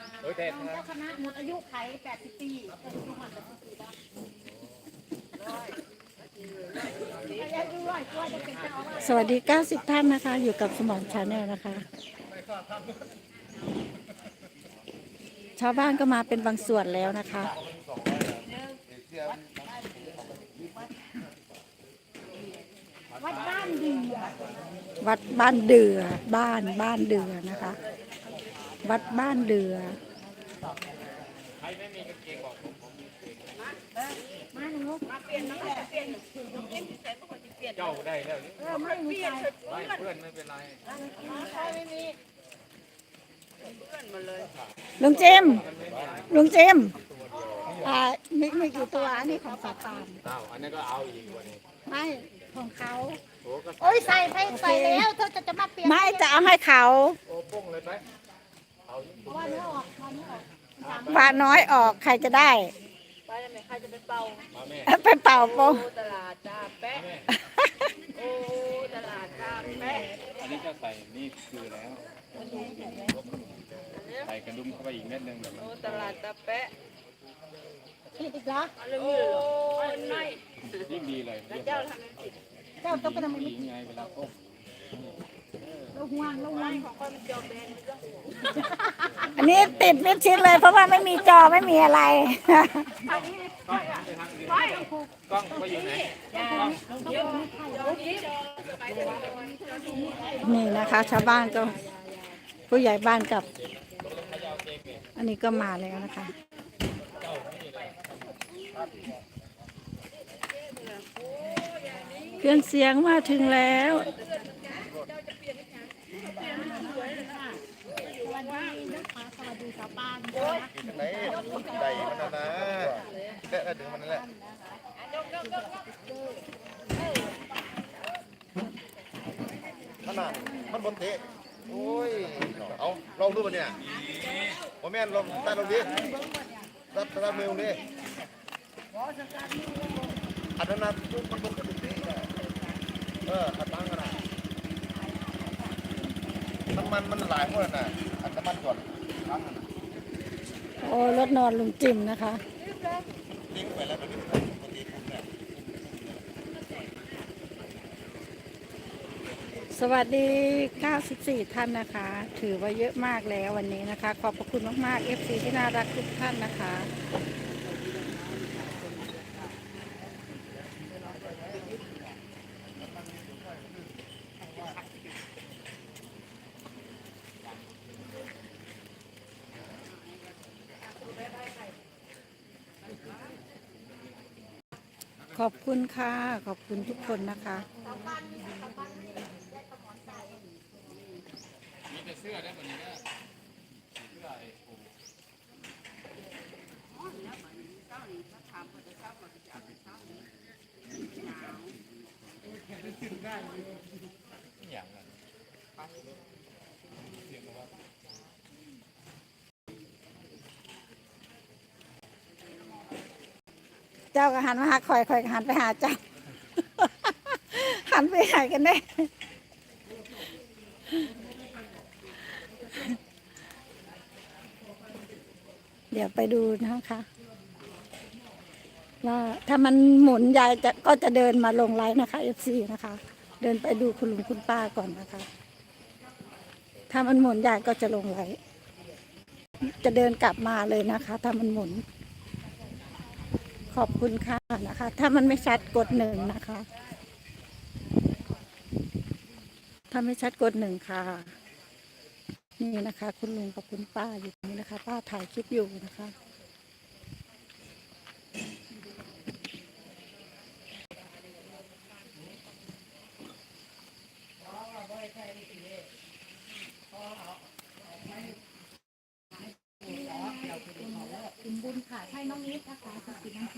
จ้าคณะหมดอายุไข80ปีก็อายุมัน80ปีแล้วอายุร้อยกว่าจะเป็นเจ้าอาวาสสวัสดี 90 ท่านนะคะ อยู่กับสมองชาแนลนะคะ ชาวบ้านก็มาเป็นบางส่วนแล้วนะคะ วัดบ้านดีอะวัดบ้านเดือบ้านบ้านเดือนะคะ วัดบ้านเดือเปลี่ยเจ้าได้แล้วไม่มีใครไม่เพื่อนไม่เป็นไรใครไม่มีลุงเจมลุงเจมอ่ามีมีกี่ตัวอันนี้ของสาตานเอ้าอันนี้ก็เอาอีกวันนี้ไม่ของเขาโอ้ก็โอ้ยใส่ไปใส่แล้วเธอจะจะมาเปลี่ยนไม่จะเอาให้เขา โอ้ป้งเลยไป เอาว่าเนื้อออกว่าเนื้อออกวาน้อยออกใครจะได้ไปแล้วไหมใครจะไปเป่ามาแม่ไปเป่าโปงโอ้ตลาดจ้าแปะโอ้ตลาดจ้าแปะอันนี้จะใส่นี่คือแล้วใส่กระดุมเข้าไปอีกเม็ดหนึงแบบนั้โอ้นตลาดตาแปะผิดอีกเหรอโอ้ไม่ยิ่งดีเลยเรียบเจ้าร้อยทำเป็นผิดเจ้าต้องไปทำผู้อะไรหญิงไงเวลาก้ม อันนี้ติดมิดชิดเลย เพราะว่าไม่มีจอไม่มีอะไร กล้องไปทางอื่นกล้องไปอยู่ไหนกล้องนี่นะคะ ชาวบ้านก็ผู้ใหญ่บ้านกับ อันนี้ก็มาแล้วนะคะเครื่องเสียงมาถึงแล้ว ไหนใส่มันนะนะแค่ดึงมันนั่นแหละขนาดมันบนเตะโอ้ย เอาลองดูมันเนี่ยโอแม่นลองตัดลองดิตัดตัดมือดิอันนั้นมันบนกระดุมเตะเอออัดตั้งกันนะ มันมันมันหลายคนน่ะอันน้ำมันก่อนตั้งนนะโอ้รถนอนลุงจิมนะคะ ทิ้งไปแล้วไปดูปกติคุณเนี่ยสวัสดี 94 ท่านนะคะ ถือว่าเยอะมากแล้ววันนี้นะคะ ขอบพระคุณมากๆ FC ที่น่ารักทุกท่านนะคะ ขอบคุณค่ะ ขอบคุณทุกคนนะคะมีแต่เสื้อได้แบบนี้นะเสื้อไอ้ปูอย่างนั้น จ้าก็หันมาหาคอยคอยหันไปหาเจ้า หันไปหนกันแน่เดี๋ยวไปดูนะคะ ว่าถ้ามันหมุนยายจะก็จะเดินมาลงไลน์นะคะ FC นะคะ เดินไปดูคุณลุงคุณป้าก่อนนะคะ ถ้ามันหมุนยายก็จะลงไลน์จะเดินกลับมาเลยนะคะ ถ้ามันหมุน ขอบคุณค่ะนะคะ ถ้ามันไม่ชัดกดหนึ่งนะคะ ถ้าไม่ชัดกดหนึ่งค่ะ นี่นะคะ คุณลุงกับคุณป้าอยู่ตรงนี้นะคะ ป้าถ่ายคลิปอยู่นะคะ Terima kasih.